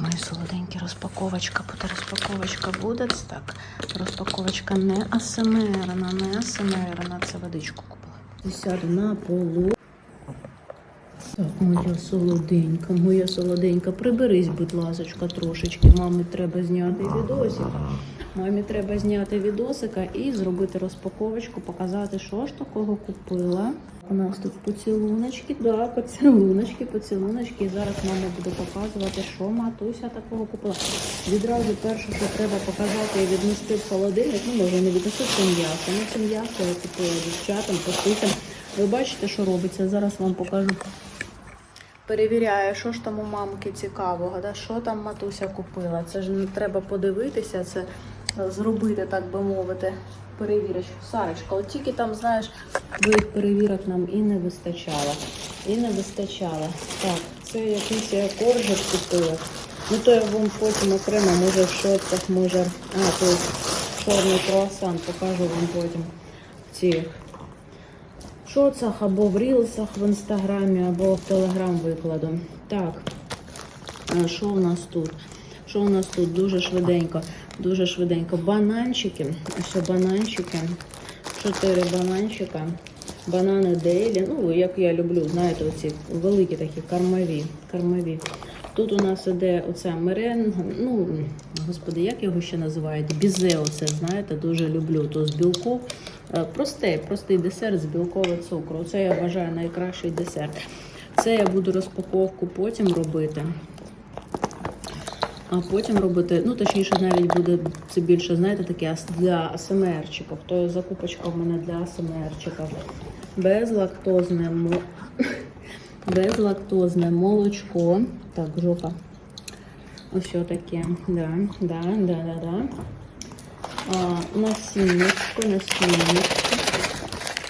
Мої солоденькі розпаковочка буде, розпаковочка буде. Так, розпаковочка не асемерна, не асемерна. Це водичку купила. Сяду на полу. Так, моя солоденька, моя солоденька, приберись, будь ласочка, трошечки. Мамі треба зняти відосик. Мамі треба зняти відосика і зробити розпаковочку, показати, що ж такого купила. У нас тут поцілуночки, да, поцілуночки, поцілуночки. І зараз мама буде показувати, що матуся такого купила. Відразу перше, що треба показати і віднести в холодильник, ну може не віднести це м'ясо. Ну це м'ясо я купила дівчатам, поситям. Ви бачите, що робиться? Зараз вам покажу. Перевіряю, що ж там у мамки цікавого, да? що там матуся купила. Це ж не треба подивитися, це зробити, так би мовити, перевірочку. Сарочка, от тільки там, знаєш, твоїх перевірок нам і не вистачало. І не вистачало. Так, це якийсь я коржик купила. Ну то я вам потім окремо, може в шотках, може. А, то чорний круасан, покажу вам потім в цих шоцах або в рілсах в інстаграмі, або в телеграм викладу. Так, що у нас тут? Що у нас тут? Дуже швиденько, дуже швиденько. Бананчики. Ось бананчики. Чотири бананчика. Банани Дейлі. Ну, як я люблю, знаєте, оці великі такі кормові. кормові. Тут у нас іде оця меренга, ну, господи, як його ще називають? Бізе, оце, знаєте, дуже люблю. То з білку. Е, Простий, простий десерт з білкового цукру. Це я вважаю найкращий десерт. Це я буду розпаковку потім робити. А потім робити, ну точніше, навіть буде це більше, знаєте, таке для АСМРчиків. То закупочка в мене для АСМРчиків. Безлактозне, мо... Безлактозне молочко. Так, жопа. Ось таке. Да, да, да, да, да. А, насіннячко, насіннячко.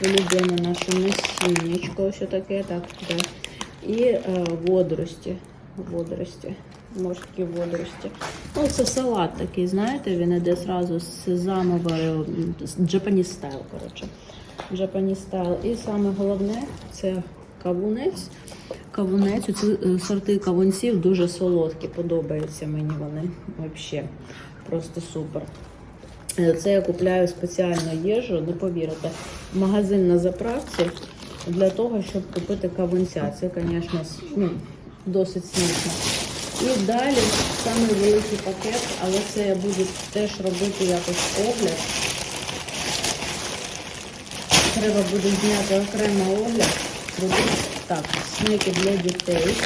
Улюблене наше насіннячко, ось таке, так, да. І е, водорості. Водорості. Морські водорості. Ну, це салат такий, знаєте, він іде зразу з сезамовою, Japanese style, коротше. Japanese style. І саме головне це кавунець. Кавунець, ці сорти кавунців дуже солодкі, подобаються мені вони взагалі. Просто супер. Е, Це я купляю спеціально їжу, не повірите, магазин на заправці для того, щоб купити кавунця. Це, звісно, ну, досить смішно. І далі самий великий пакет, але це я буду теж робити якось огляд. Треба буде зняти окремо огляд. Так, снеки для дітей.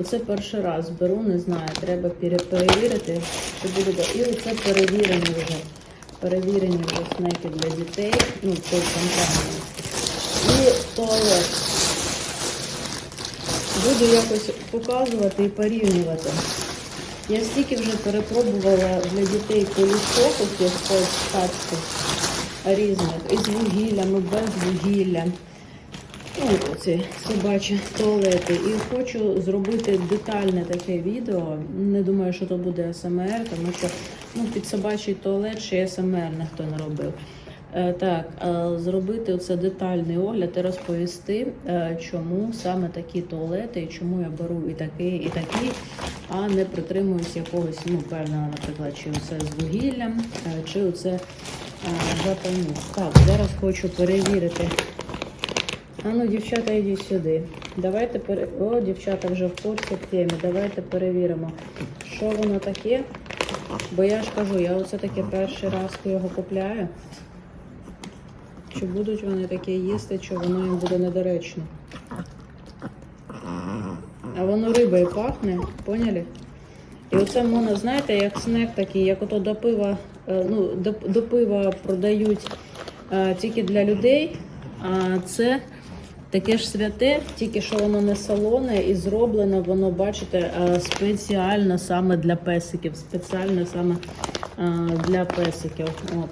Оце перший раз беру, не знаю, треба перевірити, що буде. І оце перевірені вже. Перевірені вже снеки для дітей. Ну, той компанії. І туалет. Буду якось показувати і порівнювати. Я стільки вже перепробувала для дітей пачку різних, із вугіллями, без вугілля. Ну, ці собачі туалети. І хочу зробити детальне таке відео. Не думаю, що то буде СМР, тому що ну, під собачий туалет ще СМР ніхто не робив. Е, Так, е, зробити оце детальний огляд і розповісти, е, чому саме такі туалети, і чому я беру і такий, і такий, а не притримуюсь якогось, ну, певного, наприклад, чи оце з вугіллям, чи оце запальник. Так, зараз хочу перевірити. А ну, дівчата, йдіть сюди. Давайте пере... О, дівчата вже в курсі темі. Давайте перевіримо, що воно таке. Бо я ж кажу, я оце таке перший раз його купляю. Чи будуть вони таке їсти, чи воно їм буде недоречно. А воно рибою пахне, поняли? І оце можна, знаєте, як снек такий, як ото до пива, е, ну, до, до пива продають е, тільки для людей, а це таке ж святе, тільки що воно не солоне і зроблено, воно, бачите, е, спеціально саме для песиків, спеціально саме е, для песиків. От.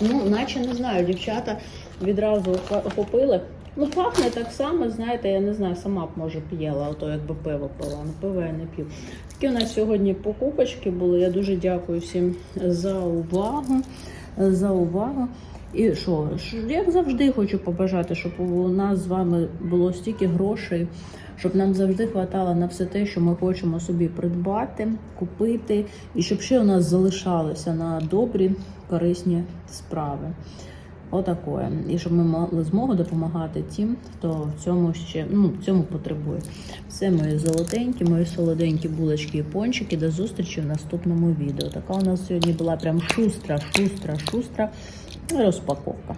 Ну, наче не знаю, дівчата відразу попили. Ну, пахне так само, знаєте, я не знаю, сама б може п'яла, то якби пиво пила. Ну, пиво я не п'ю. Такі у нас сьогодні покупочки були. Я дуже дякую всім за увагу. За увагу. І що, як завжди хочу побажати, щоб у нас з вами було стільки грошей, щоб нам завжди хватало на все те, що ми хочемо собі придбати, купити, і щоб ще у нас залишалося на добрі, корисні справи. Отакое. І щоб ми мали змогу допомагати тим, хто в цьому ще ну, в цьому потребує. Все мої золотенькі, мої солоденькі булочки і пончики. До зустрічі в наступному відео. Така у нас сьогодні була прям шустра, шустра, шустра розпаковка.